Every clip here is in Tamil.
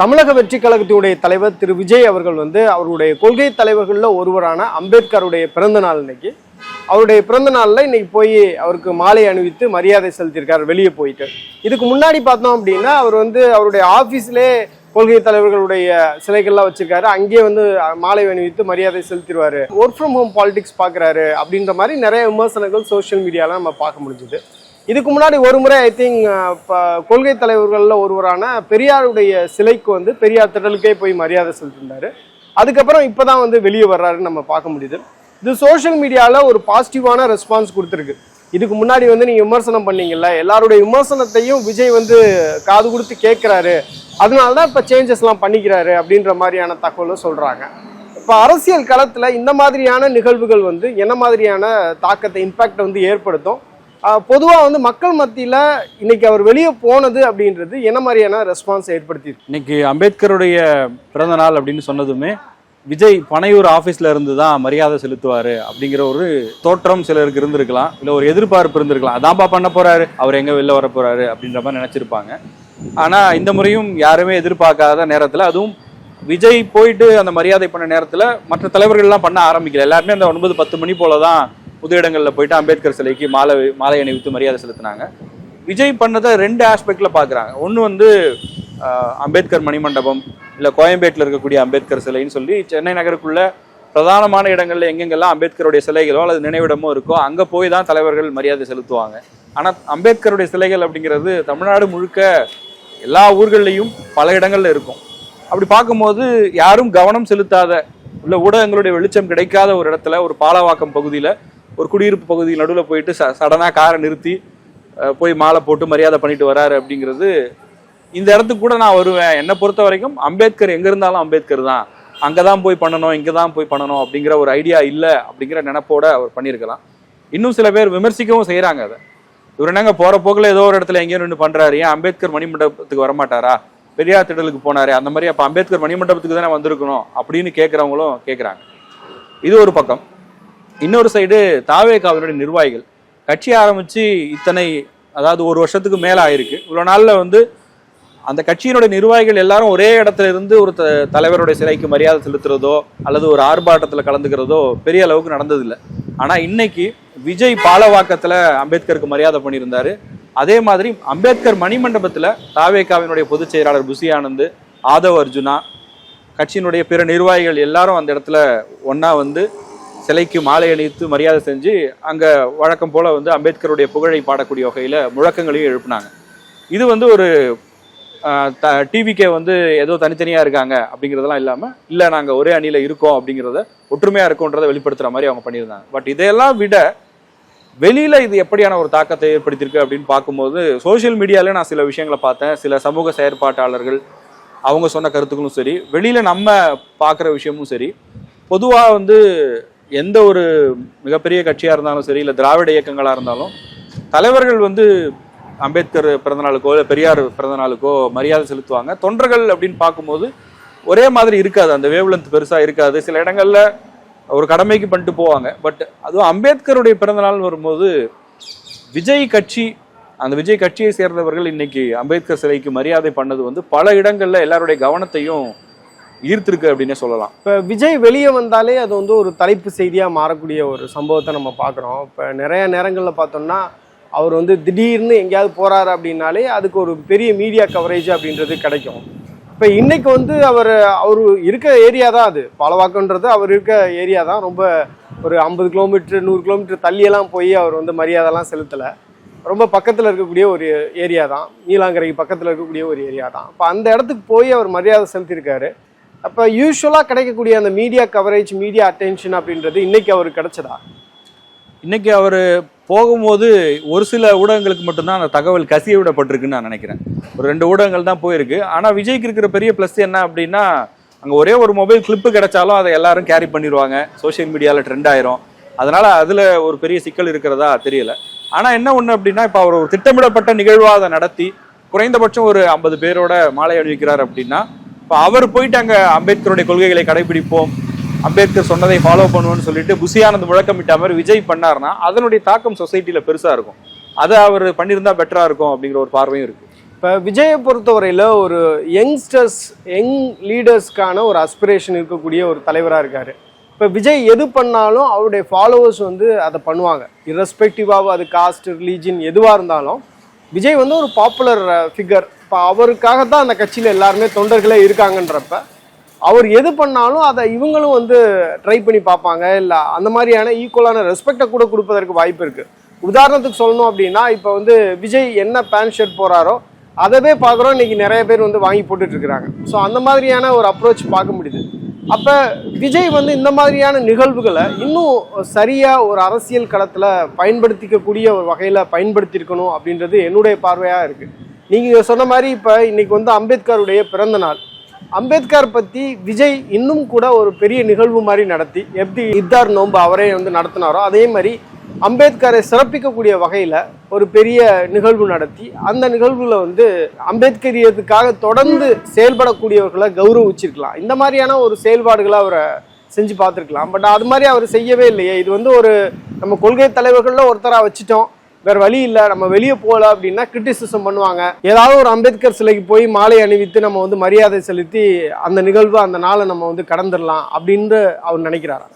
தமிழக வெற்றி கழகத்தினுடைய தலைவர் திரு விஜய் அவர்கள் வந்து அவருடைய கொள்கை தலைவர்களில் ஒருவரான அம்பேத்கருடைய பிறந்த நாள் இன்னைக்கு அவருடைய பிறந்த நாளில் இன்னைக்கு போய் அவருக்கு மாலை அணிவித்து மரியாதை செலுத்தியிருக்காரு வெளியே போயிட்டு. இதுக்கு முன்னாடி பார்த்தோம் அப்படின்னா அவர் வந்து அவருடைய ஆஃபீஸ்லே கொள்கை தலைவர்களுடைய சிலைகள்லாம் வச்சிருக்காரு. அங்கேயே வந்து மாலை அணிவித்து மரியாதை செலுத்திடுவாரு ஒர்க் ஃப்ரம் ஹோம் பாலிடிக்ஸ் பார்க்குறாரு அப்படின்ற மாதிரி நிறைய விமர்சனங்கள் சோஷியல் மீடியாலாம் நம்ம பார்க்க முடிஞ்சுது. இதுக்கு முன்னாடி ஒரு முறை ஐ திங்க் கொள்கை தலைவர்களில் ஒருவரான பெரியாருடைய சிலைக்கு வந்து பெரியார் திடலுக்கே போய் மரியாதை செலுத்திருந்தாரு அதுக்கப்புறம் இப்போ தான் வந்து வெளியே வர்றாருன்னு நம்ம பார்க்க முடியுது. இது சோஷியல் மீடியாவில் ஒரு பாசிட்டிவான ரெஸ்பான்ஸ் கொடுத்துருக்கு. இதுக்கு முன்னாடி வந்து நீங்கள் விமர்சனம் பண்ணீங்கல்ல எல்லாருடைய விமர்சனத்தையும் விஜய் வந்து காது கொடுத்து கேட்குறாரு. அதனால தான் இப்போ சேஞ்சஸ்லாம் பண்ணிக்கிறாரு அப்படின்ற மாதிரியான தகவலும் சொல்கிறாங்க இப்போ அரசியல் களத்தில் இந்த மாதிரியான நிகழ்வுகள் வந்து என்ன மாதிரியான தாக்கத்தை இம்பேக்ட் வந்து ஏற்படுத்தும்? பொதுவாக வந்து மக்கள் மத்தியில் இன்னைக்கு அவர் வெளியே போனது அப்படின்றது என்ன மாதிரியான ரெஸ்பான்ஸ் ஏற்படுத்தி இன்னைக்கு அம்பேத்கருடைய பிறந்த நாள் அப்படின்னு சொன்னதுமே விஜய் பனையூர் ஆஃபீஸில் இருந்து தான் மரியாதை செலுத்துவார் அப்படிங்கிற ஒரு தோற்றம் சிலருக்கு இருந்திருக்கலாம். இல்லை ஒரு எதிர்பார்ப்பு இருந்திருக்கலாம். அதான்ப்பா பண்ண போகிறாரு அவர் எங்கே வெளில வர போகிறாரு அப்படின்ற மாதிரி நினச்சிருப்பாங்க. ஆனால் இந்த முறையும் யாருமே எதிர்பார்க்காத நேரத்தில் அதுவும் விஜய் போயிட்டு அந்த மரியாதை பண்ண நேரத்தில் மற்ற தலைவர்கள்லாம் பண்ண ஆரம்பிக்கல. எல்லாருமே அந்த ஒன்பது பத்து மணி போல தான் புது இடங்களில் போயிட்டு அம்பேத்கர் சிலைக்கு மாலை மாலை அணிவித்து மரியாதை செலுத்தினாங்க. விஜய் பண்ணதை ரெண்டு ஆஸ்பெக்டில் பார்க்குறாங்க ஒன்று வந்து அம்பேத்கர் மணிமண்டபம் இல்லை கோயம்பேட்டில் இருக்கக்கூடிய அம்பேத்கர் சிலைன்னு சொல்லி சென்னை நகருக்குள்ள பிரதானமான இடங்களில் எங்கெங்கெல்லாம் அம்பேத்கருடைய சிலைகளோ அல்லது நினைவிடமோ இருக்கோ அங்கே போய் தான் தலைவர்கள் மரியாதை செலுத்துவாங்க. ஆனால் அம்பேத்கருடைய சிலைகள் அப்படிங்கிறது தமிழ்நாடு முழுக்க எல்லா ஊர்கள்லேயும் பல இடங்கள்ல இருக்கும். அப்படி பார்க்கும்போது யாரும் கவனம் செலுத்தாத உள்ள ஊடகங்களுடைய வெளிச்சம் கிடைக்காத ஒரு இடத்துல ஒரு பாலவாக்கம் பகுதியில் ஒரு குடியிருப்பு பகுதி நடுவில் போயிட்டு ச சடனாக காரை நிறுத்தி போய் மாலை போட்டு மரியாதை பண்ணிட்டு வராரு அப்படிங்கிறது இந்த இடத்துக்கு கூட நான் வருவேன். என்னை பொறுத்த வரைக்கும் அம்பேத்கர் எங்கே இருந்தாலும் அம்பேத்கர் தான். அங்கே தான் போய் பண்ணணும் இங்கே தான் போய் பண்ணணும் அப்படிங்கிற ஒரு ஐடியா இல்லை அப்படிங்கிற நினப்போட அவர் பண்ணியிருக்கலாம். இன்னும் சில பேர் விமர்சிக்கவும் செய்கிறாங்க அதை. இவர் என்னங்க போகிற போக்கில் ஏதோ ஒரு இடத்துல எங்கேயோ நின்று பண்ணுறாரு ஏன் அம்பேத்கர் மணிமண்டபத்துக்கு வரமாட்டாரா? பெரியார் திடலுக்கு போனாரு. அந்த மாதிரி அப்போ அம்பேத்கர் மணிமண்டபத்துக்கு தானே வந்திருக்கணும் அப்படின்னு கேட்குறவங்களும் கேட்குறாங்க இது ஒரு பக்கம். இன்னொரு சைடு தாவேகாவினுடைய நிர்வாகிகள். கட்சி ஆரம்பித்து இத்தனை அதாவது ஒரு வருஷத்துக்கு மேலே ஆயிருக்கு. இவ்வளோ நாளில் வந்து அந்த கட்சியினுடைய நிர்வாகிகள் எல்லாரும் ஒரே இடத்துல இருந்து ஒரு த தலைவருடைய சிலைக்கு மரியாதை செலுத்துறதோ அல்லது ஒரு ஆர்ப்பாட்டத்தில் கலந்துக்கிறதோ பெரிய அளவுக்கு நடந்ததில்லை. ஆனால் இன்னைக்கு விஜய் பாலவாக்கத்தில் அம்பேத்கருக்கு மரியாதை பண்ணியிருந்தாரு. அதே மாதிரி அம்பேத்கர் மணிமண்டபத்தில் தாவேகாவினுடைய பொதுச் செயலாளர் புசி ஆனந்த் ஆதவ் அர்ஜுனா கட்சியினுடைய பிற நிர்வாகிகள் எல்லாரும் அந்த இடத்துல ஒன்றா வந்து சிலைக்கு மாலை அணிவித்து மரியாதை செஞ்சு அங்கே வழக்கம் போல் வந்து அம்பேத்கருடைய புகழை பாடக்கூடிய வகையில் முழக்கங்களையும் எழுப்புனாங்க. இது வந்து ஒரு த டிவிக்கே வந்து ஏதோ தனித்தனியாக இருக்காங்க அப்படிங்கிறதெல்லாம் இல்லாமல் இல்லை நாங்கள் ஒரே அணியில் இருக்கோம் அப்படிங்கிறத ஒற்றுமையாக இருக்கோன்றதை வெளிப்படுத்துகிற மாதிரி அவங்க பண்ணியிருந்தாங்க. பட் இதையெல்லாம் விட வெளியில் இது எப்படியான ஒரு தாக்கத்தை ஏற்படுத்தியிருக்கு அப்படின்னு பார்க்கும்போது சோஷியல் மீடியாவில் நான் சில விஷயங்களை பார்த்தேன். சில சமூக செயற்பாட்டாளர்கள் அவங்க சொன்ன கருத்துக்களும் சரி வெளியில் நம்ம பார்க்குற விஷயமும் சரி பொதுவாக வந்து எந்த ஒரு மிகப்பெரிய கட்சியாக இருந்தாலும் சரி இல்லை திராவிட இயக்கங்களாக இருந்தாலும் தலைவர்கள் வந்து அம்பேத்கர் பிறந்தநாளுக்கோ இல்லை பெரியார் பிறந்தநாளுக்கோ மரியாதை செலுத்துவாங்க. தொண்டர்கள் அப்படின்னு பார்க்கும்போது ஒரே மாதிரி இருக்காது. அந்த வேவ்லென்த் பெருசாக இருக்காது. சில இடங்களில் ஒரு கடமைக்கு பண்ணிட்டு போவாங்க. பட் அதுவும் அம்பேத்கருடைய பிறந்தநாள் வரும்போது விஜய் கட்சி அந்த விஜய் கட்சியை சேர்ந்தவர்கள் இன்னைக்கு அம்பேத்கர் சிலைக்கு மரியாதை பண்ணது வந்து பல இடங்களில் எல்லாருடைய கவனத்தையும் ஈர்த்திருக்கு அப்படின்னே சொல்லலாம். இப்போ விஜய் வெளியே வந்தாலே அது வந்து ஒரு தலைப்பு செய்தியாக மாறக்கூடிய ஒரு சம்பவத்தை நம்ம பார்க்குறோம். இப்போ நிறைய நேரங்களில் பார்த்தோம்னா அவர் வந்து திடீர்னு எங்கேயாவது போகிறாரு அப்படின்னாலே அதுக்கு ஒரு பெரிய மீடியா கவரேஜ் அப்படின்றது கிடைக்கும். இப்போ இன்னைக்கு வந்து அவர் அவர் இருக்க ஏரியா தான் அது. பாலவாக்கன்றது அவர் இருக்க ஏரியா தான். ரொம்ப ஒரு ஐம்பது கிலோமீட்டர் நூறு கிலோமீட்டர் தள்ளியெல்லாம் போய் அவர் வந்து மரியாதைலாம் செலுத்தலை. ரொம்ப பக்கத்தில் இருக்கக்கூடிய ஒரு ஏரியா தான். நீலாங்கரைக்கு பக்கத்தில் இருக்கக்கூடிய ஒரு ஏரியா தான். இப்போ அந்த இடத்துக்கு போய் அவர் மரியாதை செலுத்தியிருக்காரு. அப்போ யூஸ்வலாக கிடைக்கக்கூடிய அந்த மீடியா கவரேஜ் மீடியா அட்டென்ஷன் அப்படின்றது இன்னைக்கு அவருக்கு கிடைச்சதா? இன்னைக்கு அவர் போகும்போது ஒரு சில ஊடகங்களுக்கு மட்டும்தான் அந்த தகவல் கசிய விடப்பட்டிருக்குன்னு நான் நினைக்கிறேன். ஒரு ரெண்டு ஊடகங்கள் தான் போயிருக்கு. ஆனால் விஜய்க்கு இருக்கிற பெரிய ப்ளஸ் என்ன அப்படின்னா அங்கே ஒரே ஒரு மொபைல் கிளிப்பு கிடைச்சாலும் அதை எல்லாரும் கேரி பண்ணிடுவாங்க சோஷியல் மீடியாவில் ட்ரெண்ட் ஆயிரும். அதனால அதில் ஒரு பெரிய சிக்கல் இருக்கிறதா தெரியல. ஆனால் என்ன ஒன்று அப்படின்னா இப்போ அவர் ஒரு திட்டமிடப்பட்ட நிகழ்வாக அதை நடத்தி குறைந்தபட்சம் ஒரு ஐம்பது பேரோட மாலை அணிவிக்கிறார் அப்படின்னா இப்போ அவர் போயிட்டு அங்கே அம்பேத்கருடைய கொள்கைகளை கடைபிடிப்போம். அம்பேத்கர் சொன்னதை ஃபாலோ பண்ணுவோம்னு சொல்லிட்டு புசியானந்த் முழக்கமிட்ட மாதிரி விஜய் பண்ணாருன்னா அதனுடைய தாக்கம் சொசைட்டியில் பெருசாக இருக்கும். அதை அவர் பண்ணியிருந்தா பெட்டராக இருக்கும் அப்படிங்கிற ஒரு பார்வையும் இருக்குது இப்போ விஜயை பொறுத்தவரையில் ஒரு யங்ஸ்டர்ஸ் யங் லீடர்ஸ்க்கான ஒரு அஸ்பிரேஷன் இருக்கக்கூடிய ஒரு தலைவராக இருக்கார். இப்போ விஜய் எது பண்ணாலும் அவருடைய ஃபாலோவர்ஸ் வந்து அதை பண்ணுவாங்க. இரஸ்பெக்டிவாக அது காஸ்ட் ரிலீஜன் எதுவாக இருந்தாலும் விஜய் வந்து ஒரு பாப்புலர் ஃபிகர் uh, இப்போ அவருக்காக தான் அந்த கட்சியில் எல்லாருமே தொண்டர்களே இருக்காங்கன்றப்ப அவர் எது பண்ணாலும் அதை இவங்களும் வந்து ட்ரை பண்ணி பார்ப்பாங்க. இல்லை அந்த மாதிரியான ஈக்குவலான ரெஸ்பெக்டை கூட கொடுப்பதற்கு வாய்ப்பு இருக்குது உதாரணத்துக்கு சொல்லணும் அப்படின்னா இப்போ வந்து விஜய் என்ன பேண்ட் ஷர்ட் போகிறாரோ அதவே பார்க்குறோம். இன்றைக்கி நிறைய பேர் வந்து வாங்கி போட்டுட்ருக்குறாங்க ஸோ அந்த மாதிரியான ஒரு அப்ரோச் பார்க்க முடியுது. அப்போ விஜய் வந்து இந்த மாதிரியான நிகழ்வுகளை இன்னும் சரியாக ஒரு அரசியல் களத்தில் பயன்படுத்திக்கக்கூடிய ஒரு வகையில் பயன்படுத்தியிருக்கணும் அப்படின்றது என்னுடைய பார்வையாக இருக்குது நீங்கள் சொன்ன மாதிரி இப்போ இன்றைக்கி வந்து அம்பேத்கருடைய பிறந்த நாள். அம்பேத்கர் பற்றி விஜய் இன்னும் கூட ஒரு பெரிய நிகழ்வு மாதிரி நடத்தி எப்படி இத்தார் நோன்பு அவரே வந்து நடத்தினாரோ அதே மாதிரி அம்பேத்கரை சிறப்பிக்கக்கூடிய வகையில் ஒரு பெரிய நிகழ்வு நடத்தி அந்த நிகழ்வில் வந்து அம்பேத்கரியத்துக்காக தொடர்ந்து செயல்படக்கூடியவர்களை கௌரவிச்சிருக்கலாம். இந்த மாதிரியான ஒரு செயல்பாடுகளை அவரை செஞ்சு பார்த்துருக்கலாம். பட் அது மாதிரி அவர் செய்யவே இல்லையே. இது வந்து ஒரு நம்ம கொள்கை தலைவர்களில் ஒருத்தராக வச்சுட்டோம். வேற வழி இல்லை. நம்ம வெளியே போகல அப்படின்னா கிரிட்டிசிசம் பண்ணுவாங்க. ஏதாவது ஒரு அம்பேத்கர் சிலைக்கு போய் மாலை அணிவித்து நம்ம வந்து மரியாதை செலுத்தி அந்த நிகழ்வு அந்த நாளை நம்ம வந்து கடந்துடலாம் அப்படின்னு அவர் நினைக்கிறாரா?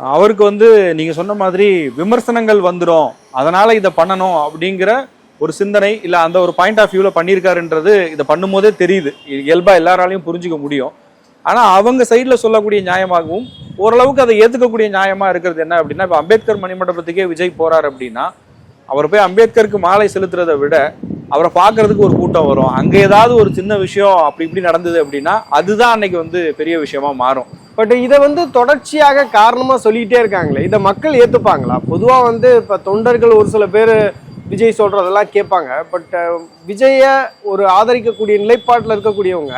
அவருக்கு வந்து நீங்க சொன்ன மாதிரி விமர்சனங்கள் வந்துடும் அதனால இதை பண்ணணும் அப்படிங்கிற ஒரு சிந்தனை இல்ல அந்த ஒரு பாயிண்ட் ஆஃப் வியூல பண்ணியிருக்காருன்றது இதை பண்ணும்போதே தெரியுது. இயல்பாக இயல்பா எல்லாராலையும் புரிஞ்சுக்க முடியும். ஆனா அவங்க சைடுல சொல்லக்கூடிய நியாயமாகவும் ஓரளவுக்கு அதை ஏற்றுக்கக்கூடிய நியாயமாக இருக்கிறது என்ன அப்படின்னா இப்போ அம்பேத்கர் மணிமண்டபத்துக்கே விஜய் போறாரு அப்படின்னா அவர் போய் அம்பேத்கருக்கு மாலை செலுத்துறதை விட அவரை பார்க்கறதுக்கு ஒரு கூட்டம் வரும். அங்கே ஏதாவது ஒரு சின்ன விஷயம் அப்படி இப்படி நடந்தது அப்படின்னா அதுதான் அன்னைக்கு வந்து பெரிய விஷயமா மாறும். பட் இதை வந்து தொடர்ச்சியாக காரணமாக சொல்லிக்கிட்டே இருக்காங்களே இதை மக்கள் ஏற்றுப்பாங்களா பொதுவாக வந்து இப்போ தொண்டர்கள் ஒரு சில பேர் விஜய் சொல்கிறதெல்லாம் கேட்பாங்க. பட் விஜயை ஒரு ஆதரிக்கக்கூடிய நிலைப்பாட்டில் இருக்கக்கூடியவங்க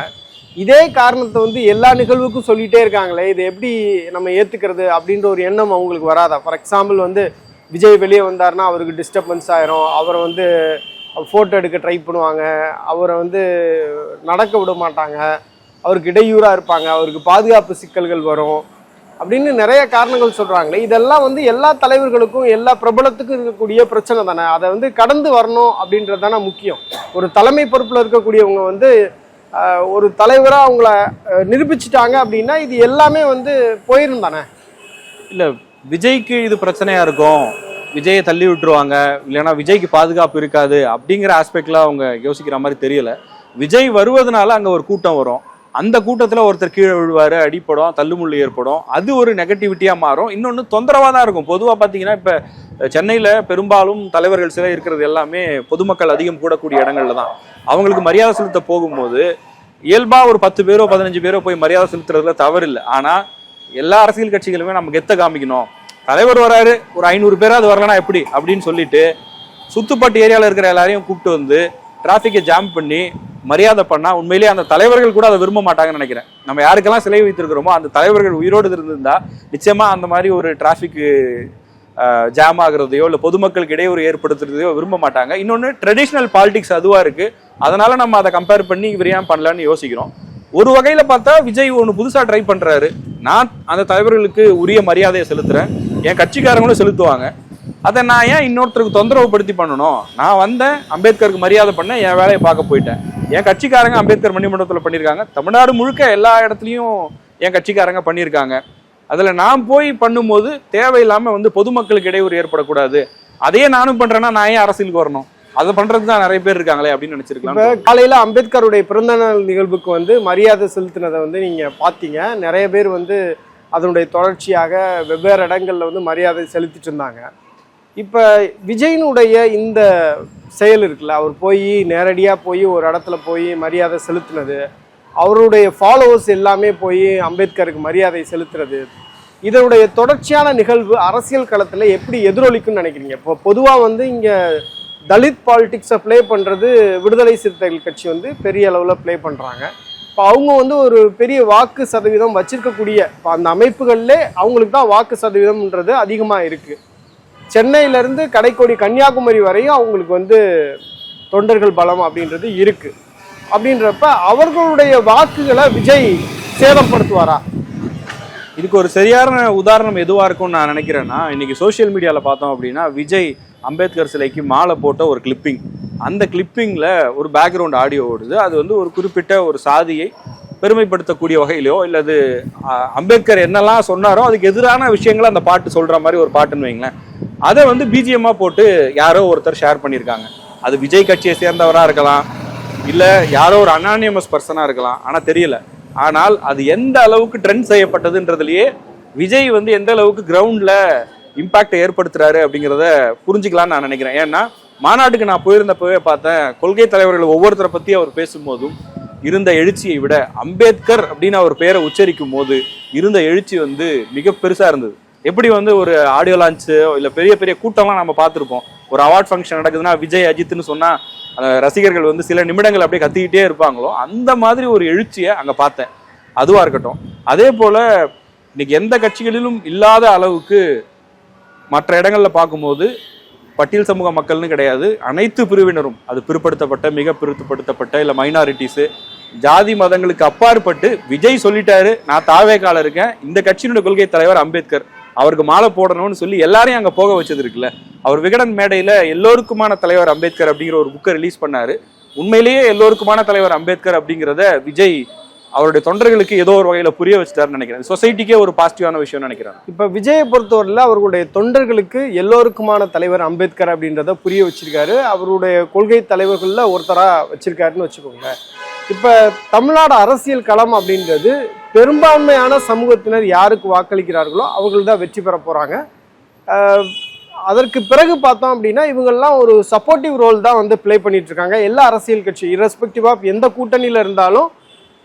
இதே காரணத்தை வந்து எல்லா நிகழ்வுக்கும் சொல்லிகிட்டே இருக்காங்களே இது எப்படி நம்ம ஏற்றுக்கிறது அப்படின்ற ஒரு எண்ணம் அவங்களுக்கு வராதா? ஃபார் எக்ஸாம்பிள் வந்து விஜய் வெளியே வந்தாருன்னா அவருக்கு டிஸ்டர்பன்ஸ் ஆயிரும். அவரை வந்து ஃபோட்டோ எடுக்க ட்ரை பண்ணுவாங்க. அவரை வந்து நடக்க விட மாட்டாங்க. அவருக்கு இடையூறாக இருப்பாங்க. அவருக்கு பாதுகாப்பு சிக்கல்கள் வரும். அப்படின்னு நிறைய காரணங்கள் சொல்கிறாங்களே இதெல்லாம் வந்து எல்லா தலைவர்களுக்கும் எல்லா பிரபலத்துக்கும் இருக்கக்கூடிய பிரச்சனை தானே. அதை வந்து கடந்து வரணும் அப்படின்றது தானே முக்கியம். ஒரு தலைமை பொறுப்பில் இருக்கக்கூடியவங்க வந்து ஒரு தலைவராக அவங்கள நிரூபிச்சிட்டாங்க அப்படின்னா இது எல்லாமே வந்து போயிரும் தானே? இல்லை விஜய்க்கு இது பிரச்சனையாக இருக்கும். விஜயை தள்ளி விட்டுருவாங்க. இல்லைன்னா விஜய்க்கு பாதுகாப்பு இருக்காது அப்படிங்கிற ஆஸ்பெக்டில் அவங்க யோசிக்கிற மாதிரி தெரியல. விஜய் வருவதனால அங்கே ஒரு கூட்டம் வரும். அந்த கூட்டத்தில் ஒருத்தர் கீழே விழுவார் அடிப்படும் தள்ளுமுள்ளு ஏற்படும். அது ஒரு நெகட்டிவிட்டியாக மாறும். இன்னொன்று தொந்தரவாக தான் இருக்கும். பொதுவாக பார்த்தீங்கன்னா இப்போ சென்னையில் பெரும்பாலும் தலைவர்கள் சிலை இருக்கிறது எல்லாமே பொதுமக்கள் அதிகம் கூடக்கூடிய இடங்கள்ல தான். அவங்களுக்கு மரியாதை செலுத்த போகும்போது இயல்பாக ஒரு பத்து பேரோ பதினஞ்சு பேரோ போய் மரியாதை செலுத்துறதுல தவறு இல்லை ஆனால் எல்லா அரசியல் கட்சிகளுமே நம்ம கெத்த காமிக்கணும். தலைவர் வராரு ஒரு ஐநூறு பேராவது வரலனா எப்படி? அப்படின்னு சொல்லிட்டு சுத்துப்பட்டு ஏரியாவில் இருக்கிற எல்லாரையும் கூப்பிட்டு வந்து டிராஃபிக்கை ஜாம் பண்ணி மரியாதை பண்ணால் உண்மையிலேயே அந்த தலைவர்கள் கூட அதை விரும்ப மாட்டாங்கன்னு நினைக்கிறேன். நம்ம யாருக்கெல்லாம் சிலை வைத்திருக்கிறோமோ அந்த தலைவர்கள் உயிரோடு இருந்திருந்தா நிச்சயமாக அந்த மாதிரி ஒரு டிராஃபிக்கு ஜாம் ஆகுறதையோ இல்லை பொதுமக்களுக்கு இடையூறு ஏற்படுத்துறதையோ விரும்ப மாட்டாங்க. இன்னொன்று ட்ரெடிஷ்னல் பாலிடிக்ஸ் அதுவாக இருக்குது அதனால் நம்ம அதை கம்பேர் பண்ணி இவர் ஏன் பண்ணலான்னு யோசிக்கிறோம். ஒரு வகையில் பார்த்தா விஜய் ஒன்று புதுசாக ட்ரை பண்ணுறாரு நான் அந்த தலைவர்களுக்கு உரிய மரியாதையை செலுத்துகிறேன் என் கட்சிக்காரங்களும் செலுத்துவாங்க. அதை நான் ஏன் இன்னொருத்தருக்கு தொந்தரவு படுத்தி பண்ணணும்? நான் வந்தேன் அம்பேத்கருக்கு மரியாதை பண்ணேன் என் வேலையை பார்க்க போயிட்டேன். என் கட்சிக்காரங்க அம்பேத்கர் மணிமண்டபத்தில் பண்ணியிருக்காங்க. தமிழ்நாடு முழுக்க எல்லா இடத்துலையும் என் கட்சிக்காரங்க பண்ணியிருக்காங்க. அதில் நான் போய் பண்ணும்போது தேவையில்லாமல் வந்து பொதுமக்களுக்கு இடையூறு ஏற்படக்கூடாது. அதையே நானும் பண்ணுறேன்னா நான் ஏன் அரசியலுக்கு வரணும்? அதை பண்றது தான் நிறைய பேர் இருக்காங்களே அப்படின்னு நினைச்சிருக்காங்க காலையில் அம்பேத்கருடைய பிறந்த நாள் நிகழ்வுக்கு வந்து மரியாதை செலுத்தினதை வந்து நீங்கள் பார்த்தீங்க. நிறைய பேர் வந்து அதனுடைய தொடர்ச்சியாக வெவ்வேறு இடங்கள்ல வந்து மரியாதை செலுத்திட்டு இருந்தாங்க. இப்போ விஜயனுடைய இந்த செயல் இருக்குல்ல அவர் போய் நேரடியாக போய் ஒரு இடத்துல போய் மரியாதை செலுத்தினது அவருடைய ஃபாலோவர்ஸ் எல்லாமே போய் அம்பேத்கருக்கு மரியாதை செலுத்துறது. இதனுடைய தொடர்ச்சியான நிகழ்வு அரசியல் களத்தில் எப்படி எதிரொலிக்கும்னு நினைக்கிறீங்க? இப்போ பொதுவாக வந்து இங்கே தலித் பாலிடிக்ஸை ப்ளே பண்ணுறது விடுதலை சிறுத்தைகள் கட்சி வந்து பெரிய அளவில் ப்ளே பண்ணுறாங்க இப்போ அவங்க வந்து ஒரு பெரிய வாக்கு சதவீதம் வச்சிருக்கக்கூடிய இப்போ அந்த அமைப்புகள்லே அவங்களுக்கு தான் வாக்கு சதவீதம்ன்றது அதிகமாக இருக்குது சென்னையிலேருந்து கடைக்கோடி கன்னியாகுமரி வரையும் அவங்களுக்கு வந்து தொண்டர்கள் பலம் அப்படின்றது இருக்குது அப்படின்றப்ப அவர்களுடைய வாக்குகளை விஜய் சேதப்படுத்துவாரா? இதுக்கு ஒரு சரியான உதாரணம் எதுவாக இருக்கும்னு நான் நினைக்கிறேன்னா இன்னைக்கு சோஷியல் மீடியாவில் பார்த்தோம் அப்படின்னா விஜய் அம்பேத்கர் சிலைக்கு மாலை போட்ட ஒரு கிளிப்பிங் அந்த கிளிப்பிங்கில் ஒரு பேக்ரவுண்ட் ஆடியோ ஓடுது. அது வந்து ஒரு குறிப்பிட்ட ஒரு சாதியை பெருமைப்படுத்தக்கூடிய வகையிலையோ இல்லது அம்பேத்கர் என்னெல்லாம் சொன்னாரோ அதுக்கு எதிரான விஷயங்களை அந்த பாட்டு சொல்கிற மாதிரி ஒரு பாட்டுன்னு வைங்களேன். அதை வந்து பிஜிஎம்மாக போட்டு யாரோ ஒருத்தர் ஷேர் பண்ணியிருக்காங்க. அது விஜய் கட்சியை சேர்ந்தவராக இருக்கலாம் இல்லை யாரோ ஒரு அனானியமஸ் பர்சனாக இருக்கலாம். ஆனால் தெரியல. ஆனால் அது எந்த அளவுக்கு ட்ரெண்ட் செய்யப்பட்டதுன்றதுலையே விஜய் வந்து எந்த அளவுக்கு கிரவுண்டில் இம்பாக்டை ஏற்படுத்துறாரு அப்படிங்கிறத புரிஞ்சுக்கலாம்னு நான் நினைக்கிறேன். ஏன்னா மாநாட்டுக்கு நான் போயிருந்தப்பவே பார்த்தேன் கொள்கை தலைவர்கள் ஒவ்வொருத்தரை பற்றி அவர் பேசும்போதும் இருந்த எழுச்சியை விட அம்பேத்கர் அப்படின்னு அவர் பேரை உச்சரிக்கும் போது இருந்த எழுச்சி வந்து மிக பெருசாக இருந்தது. எப்படி வந்து ஒரு ஆடியோ லான்ச்சு இல்லை பெரிய பெரிய கூட்டம்லாம் நம்ம பார்த்துருப்போம். ஒரு அவார்ட் ஃபங்க்ஷன் நடக்குதுன்னா விஜய் அஜித்னு சொன்னால் ரசிகர்கள் வந்து சில நிமிடங்கள் அப்படியே கத்திக்கிட்டே இருப்பாங்களோ அந்த மாதிரி ஒரு எழுச்சியை அங்கே பார்த்தேன். அதுவாக இருக்கட்டும். அதே போல் இன்னைக்கு எந்த கட்சிகளிலும் இல்லாத அளவுக்கு மற்ற இடங்களில் பார்க்கும்போது பட்டியல் சமூக மக்கள்னு கிடையாது அனைத்து பிரிவினரும் அது பிற்படுத்தப்பட்ட மிக பிற்படுத்தப்பட்ட இல்லை மைனாரிட்டிஸு ஜாதி மதங்களுக்கு அப்பாற்பட்டு விஜய் சொல்லிட்டாரு நான் தாவேக்கால இருக்கேன் இந்த கட்சியினுடைய கொள்கை தலைவர் அம்பேத்கர். அவருக்கு மாலை போடணும்னு சொல்லி எல்லாரையும் அங்க போக வச்சது இருக்குல்ல. அவர் விகடன் மேடையில எல்லோருக்குமான தலைவர் அம்பேத்கர் அப்படிங்கிற ஒரு புக்கை ரிலீஸ் பண்ணாரு. உண்மையிலேயே எல்லோருக்குமான தலைவர் அம்பேத்கர் அப்படிங்கிறத விஜய் அவருடைய தொண்டர்களுக்கு ஏதோ ஒரு வகையில புரிய வச்சுட்டாருன்னு நினைக்கிறேன். சொசைட்டிக்கே ஒரு பாசிட்டிவான விஷயம்னு நினைக்கிறேன். இப்ப விஜயை பொறுத்தவரையில் அவர்களுடைய தொண்டர்களுக்கு எல்லோருக்குமான தலைவர் அம்பேத்கர் அப்படின்றத புரிய வச்சிருக்காரு. அவருடைய கொள்கை தலைவர்கள்ல ஒருத்தரா வச்சிருக்காருன்னு வச்சுக்கோங்க. இப்போ தமிழ்நாடு அரசியல் களம் அப்படின்றது பெரும்பான்மையான சமூகத்தினர் யாருக்கு வாக்களிக்கிறார்களோ அவர்கள் தான் வெற்றி பெற போகிறாங்க அதற்கு பிறகு பார்த்தோம் அப்படின்னா இவங்கெல்லாம் ஒரு சப்போர்ட்டிவ் ரோல் தான் வந்து ப்ளே பண்ணிட்டு இருக்காங்க. எல்லா அரசியல் கட்சி இரஸ்பெக்டிவ் ஆஃப் எந்த கூட்டணியில் இருந்தாலும்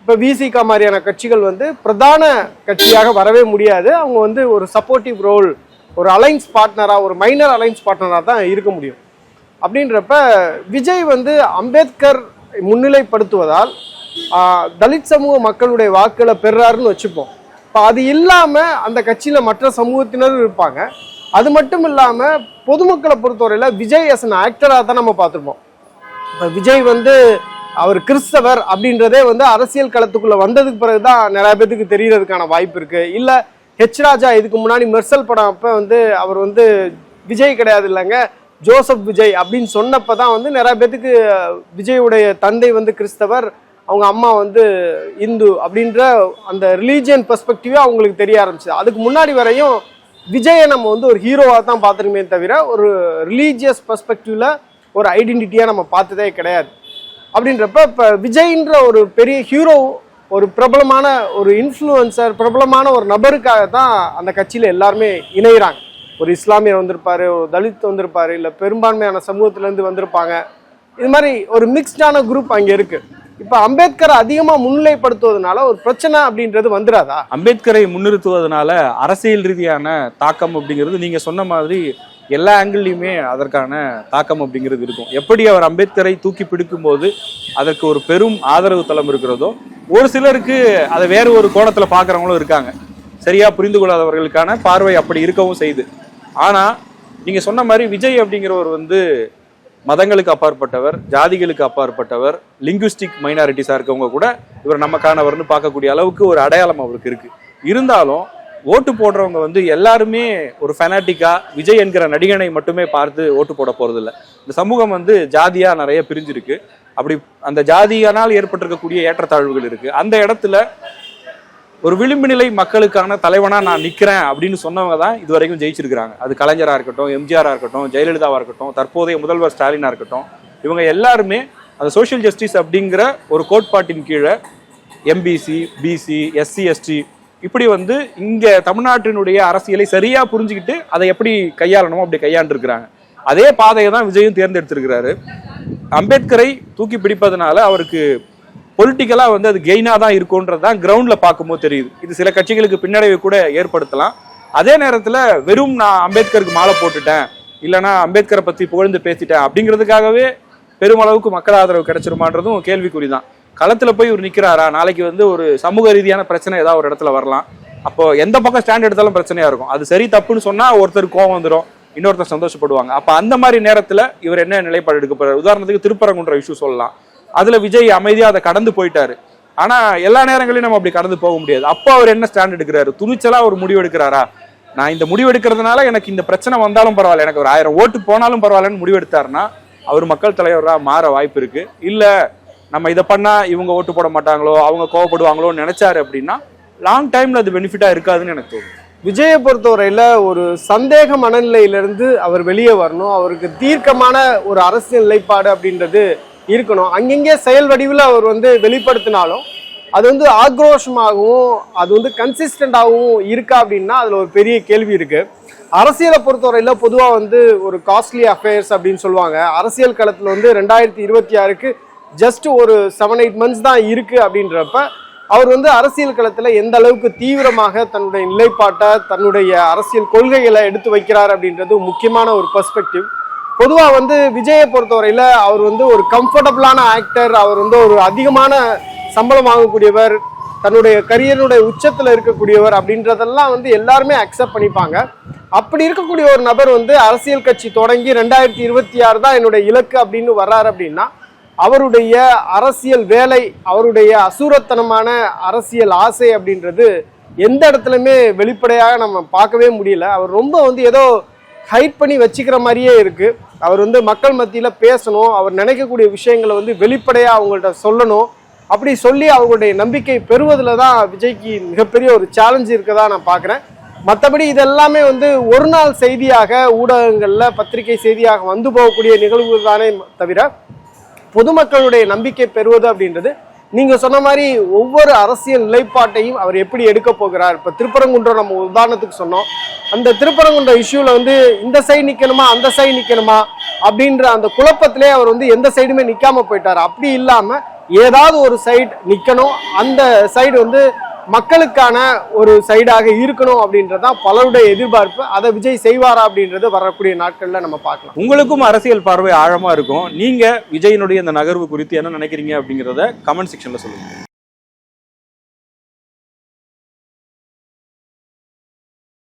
இப்போ விசிகா மாதிரியான கட்சிகள் வந்து பிரதான கட்சியாக வரவே முடியாது. அவங்க வந்து ஒரு சப்போர்ட்டிவ் ரோல் ஒரு அலைன்ஸ் பார்ட்னராக ஒரு மைனர் அலைன்ஸ் பார்ட்னராக தான் இருக்க முடியும். அப்படின்றப்ப விஜய் வந்து அம்பேத்கர் முன்னிலைப்படுத்துவதால் தலித் சமூக மக்களுடைய வாக்குகளை பெறாருன்னு வச்சுப்போம். இப்போ அது இல்லாமல் அந்த கட்சியில் மற்ற சமூகத்தினரும் இருப்பாங்க. அது மட்டும் இல்லாமல் பொதுமக்களை பொறுத்தவரையில் விஜய் as அன் ஆக்டராக தான் நம்ம பார்த்துருப்போம். இப்போ விஜய் வந்து அவர் கிறிஸ்தவர் அப்படின்றதே வந்து அரசியல் களத்துக்குள்ளே வந்ததுக்கு பிறகு தான் நிறைய பேத்துக்கு தெரியறதுக்கான வாய்ப்பு இருக்குது இல்லை ஹெச் ராஜா இதுக்கு முன்னாடி மெர்சல் படம் அப்போ வந்து அவர் வந்து விஜய் கிடையாது இல்லைங்க. ஜோசப் விஜய் அப்படின்னு சொன்னப்போ தான் வந்து நிறைய பேத்துக்கு விஜயுடைய தந்தை வந்து கிறிஸ்தவர் அவங்க அம்மா வந்து இந்து அப்படின்ற அந்த ரிலீஜியன் பெர்ஸ்பெக்டிவே அவங்களுக்கு தெரிய ஆரம்பிச்சது. அதுக்கு முன்னாடி வரையும் விஜயை நம்ம வந்து ஒரு ஹீரோவாக தான் பார்த்துருமே தவிர ஒரு ரிலீஜியஸ் பெர்ஸ்பெக்டிவ்ல ஒரு ஐடென்டிட்டியாக நம்ம பார்த்ததே கிடையாது. அப்படின்றப்ப இப்போ விஜய்ன்ற ஒரு பெரிய ஹீரோ ஒரு பிரபலமான ஒரு இன்ஃப்ளூயன்சர் பிரபலமான ஒரு நபருக்காக தான் அந்த கட்சியில் எல்லாருமே இணைகிறாங்க ஒரு இஸ்லாமியர் வந்திருப்பாரு ஒரு தலித் வந்திருப்பாரு இல்லை பெரும்பான்மையான சமூகத்திலேருந்து வந்திருப்பாங்க. இது மாதிரி ஒரு மிக்ஸ்டான குரூப் அங்கே இருக்கு. இப்போ அம்பேத்கரை அதிகமாக முன்னிலைப்படுத்துவதனால ஒரு பிரச்சனை அப்படின்றது வந்துடாதா அம்பேத்கரை முன்னிறுத்துவதனால அரசியல் ரீதியான தாக்கம் அப்படிங்கிறது நீங்கள் சொன்ன மாதிரி எல்லா ஆங்கிள்லையுமே அதற்கான தாக்கம் அப்படிங்கிறது இருக்கும். எப்படி அவர் அம்பேத்கரை தூக்கி பிடிக்கும் போது அதற்கு ஒரு பெரும் ஆதரவு தளம் இருக்கிறதோ ஒரு சிலருக்கு அதை வேறு ஒரு கோணத்தில் பார்க்குறவங்களும் இருக்காங்க. சரியா புரிந்து கொள்ளாதவர்களுக்கான பார்வை அப்படி இருக்கவும் செய்யுது ஆனால் நீங்கள் சொன்ன மாதிரி விஜய் அப்படிங்கிறவர் வந்து மதங்களுக்கு அப்பாற்பட்டவர் ஜாதிகளுக்கு அப்பாற்பட்டவர் லிங்குஸ்டிக் மைனாரிட்டிஸாக இருக்கவங்க கூட இவர் நமக்கானவர்னு பார்க்கக்கூடிய அளவுக்கு ஒரு அடையாளம் அவருக்கு இருக்குது இருந்தாலும் ஓட்டு போடுறவங்க வந்து எல்லாருமே ஒரு ஃபெனாட்டிக்கா விஜய் என்கிற நடிகனை மட்டுமே பார்த்து ஓட்டு போட போகிறதில்ல இந்த சமூகம் வந்து ஜாதியாக நிறைய பிரிஞ்சிருக்கு. அப்படி அந்த ஜாதியானால் ஏற்பட்டிருக்கக்கூடிய ஏற்றத்தாழ்வுகள் இருக்குது அந்த இடத்துல ஒரு விளிம்பு நிலை மக்களுக்கான தலைவனா நான் நிக்கிறேன் அப்படின்னு சொன்னவங்க தான் இது வரைக்கும் ஜெயிச்சிருக்கிறாங்க. அது கலைஞரா இருக்கட்டும் எம்ஜிஆரா இருக்கட்டும் ஜெயலலிதாவா இருக்கட்டும் தற்போதைய முதல்வர் ஸ்டாலினா இருக்கட்டும். இவங்க எல்லாருமே அந்த சோஷியல் ஜஸ்டிஸ் அப்படிங்கிற ஒரு கோட்பாட்டின் கீழே எம்பிசி பிசி எஸ்சி எஸ்டி இப்படி வந்து இங்க தமிழ்நாட்டினுடைய அரசியலை சரியா புரிஞ்சுக்கிட்டு அதை எப்படி கையாளணுமோ அப்படி கையாண்டிருக்கிறாங்க. அதே பாதையை தான் விஜயும் தேர்ந்தெடுத்திருக்கிறாரு. அம்பேத்கரை தூக்கி பிடிப்பதனால அவருக்கு பொலிட்டிக்கலா வந்து அது கெயினாக தான் இருக்கும்ன்றது தான் கிரவுண்டில் பார்க்கும்போது தெரியுது. இது சில கட்சிகளுக்கு பின்னடைவை கூட ஏற்படுத்தலாம். அதே நேரத்தில் வெறும் நான் அம்பேத்கருக்கு மாலை போட்டுட்டேன் இல்லைன்னா அம்பேத்கரை பற்றி புகழ்ந்து பேசிட்டேன் அப்படிங்கிறதுக்காகவே பெருமளவுக்கு மக்கள் ஆதரவு கிடைச்சிருமான்றதும் கேள்விக்குறிதான் களத்தில் போய் இவர் நிற்கிறாரா நாளைக்கு வந்து ஒரு சமூக ரீதியான பிரச்சனை ஏதாவது ஒரு இடத்துல வரலாம். அப்போ எந்த பக்கம் ஸ்டாண்ட் எடுத்தாலும் பிரச்சனையாக இருக்கும். அது சரி தப்புன்னு சொன்னால் ஒருத்தர் கோவம் வந்துடும் இன்னொருத்தர் சந்தோஷப்படுவாங்க. அப்போ அந்த மாதிரி நேரத்தில் இவர் என்ன நிலைப்பாடு எடுக்க போகிறார் உதாரணத்துக்கு திருப்பரங்குன்ற இஷ்யூ சொல்லலாம். அதுல விஜய் அமைதியா அதை கடந்து போயிட்டாரு. ஆனா எல்லா நேரங்களையும் நம்ம அப்படி கடந்து போக முடியாது. அப்போ அவர் என்ன ஸ்டாண்ட் எடுக்கிறாரு? துணிச்சலா ஒரு முடிவு எடுக்கிறாரா? நான் இந்த முடிவு எடுக்கிறதுனால எனக்கு இந்த பிரச்சனை வந்தாலும் பரவாயில்ல. எனக்கு ஒரு ஆயிரம் ஓட்டு போனாலும் பரவாயில்லன்னு முடிவு எடுத்தாருன்னா அவர் மக்கள் தலைவராக மாற வாய்ப்பு இருக்கு. இல்ல நம்ம இதை பண்ணா இவங்க ஓட்டு போட மாட்டாங்களோ அவங்க கோவப்படுவாங்களோன்னு நினைச்சாரு அப்படின்னா லாங் டைம்ல அது பெனிஃபிட்டா இருக்காதுன்னு எனக்கு தோணும் விஜயை பொறுத்தவரையில் ஒரு சந்தேக மனநிலையிலிருந்து அவர் வெளியே வரணும். அவருக்கு தீர்க்கமான ஒரு அரசியல் நிலைப்பாடு அப்படின்றது இருக்கணும். அங்கங்கே செயல் வடிவில் அவர் வந்து வெளிப்படுத்தினாலும் அது வந்து ஆக்ரோஷமாகவும் அது வந்து கன்சிஸ்டண்டாகவும் இருக்கா அப்படின்னா அதில் ஒரு பெரிய கேள்வி இருக்குது அரசியலை பொறுத்தவரையில் பொதுவாக வந்து ஒரு காஸ்ட்லி அஃபேர்ஸ் அப்படின்னு சொல்லுவாங்க. அரசியல் களத்தில் வந்து ரெண்டாயிரத்தி இருபத்தி ஆறுக்கு ஜஸ்ட் ஒரு செவன் எயிட் மந்த்ஸ் தான் இருக்குது அப்படின்றப்ப அவர் வந்து அரசியல் களத்தில் எந்த அளவுக்கு தீவிரமாக தன்னுடைய நிலைப்பாட்டை தன்னுடைய அரசியல் கொள்கைகளை எடுத்து வைக்கிறார் அப்படின்றது முக்கியமான ஒரு பர்ஸ்பெக்டிவ் பொதுவாக வந்து விஜயை பொறுத்தவரையில் அவர் வந்து ஒரு கம்ஃபர்டபுளான ஆக்டர் அவர் வந்து ஒரு அதிகமான சம்பளம் வாங்கக்கூடியவர் தன்னுடைய கரியருடைய உச்சத்தில் இருக்கக்கூடியவர் அப்படின்றதெல்லாம் வந்து எல்லாருமே அக்செப்ட் பண்ணிப்பாங்க. அப்படி இருக்கக்கூடிய ஒரு நபர் வந்து அரசியல் கட்சி தொடங்கி ரெண்டாயிரத்தி இருபத்தி ஆறு தான் என்னுடைய இலக்கு அப்படின்னு வர்றாரு அப்படின்னா அவருடைய அரசியல் வேலை அவருடைய அசூரத்தனமான அரசியல் ஆசை அப்படின்றது எந்த இடத்துலையுமே வெளிப்படையாக நம்ம பார்க்கவே முடியல. அவர் ரொம்ப வந்து ஏதோ ஹைட் பண்ணி வச்சுக்கிற மாதிரியே இருக்குது அவர் வந்து மக்கள் மத்தியில் பேசணும் அவர் நினைக்கக்கூடிய விஷயங்களை வந்து வெளிப்படையாக அவங்கள்ட்ட சொல்லணும். அப்படி சொல்லி அவங்களுடைய நம்பிக்கை பெறுவதில் தான் விஜய்க்கு மிகப்பெரிய ஒரு சேலஞ்ச் இருக்கதா நான் பார்க்குறேன். மற்றபடி இதெல்லாமே வந்து ஒரு நாள் செய்தியாக ஊடகங்களில் பத்திரிகை செய்தியாக வந்து போகக்கூடிய நிகழ்வுகள் தானே தவிர பொதுமக்களுடைய நம்பிக்கை பெறுவது அப்படின்றது நீங்க சொன்ன மாதிரி ஒவ்வொரு அரசியல் நிலைப்பாட்டையும் அவர் எப்படி எடுக்க போகிறார்? இப்ப திருப்பரங்குன்றம் நம்ம உதாரணத்துக்கு சொன்னோம். அந்த திருப்பரங்குன்ற இஷ்யூல வந்து இந்த சைடு நிக்கணுமா அந்த சைடு நிக்கணுமா அப்படின்ற அந்த குழப்பத்திலே அவர் வந்து எந்த சைடுமே நிக்காம போயிட்டார். அப்படி இல்லாம ஏதாவது ஒரு சைடு நிக்கணும். அந்த சைடு வந்து மக்களுக்கான ஒரு சைடாக இருக்கணும் அப்படின்றதான் பலருடைய எதிர்பார்ப்பு. அதை விஜய் செய்வாரா அப்படின்றது வரக்கூடிய நாட்கள்ல நம்ம பார்க்கலாம். உங்களுக்கும் அரசியல் பார்வை ஆழமா இருக்கும். நீங்க விஜயினுடைய இந்த நகர்வு குறித்து என்ன நினைக்கிறீங்க அப்படிங்கிறத கமெண்ட் செக்ஷன்ல சொல்லுங்க.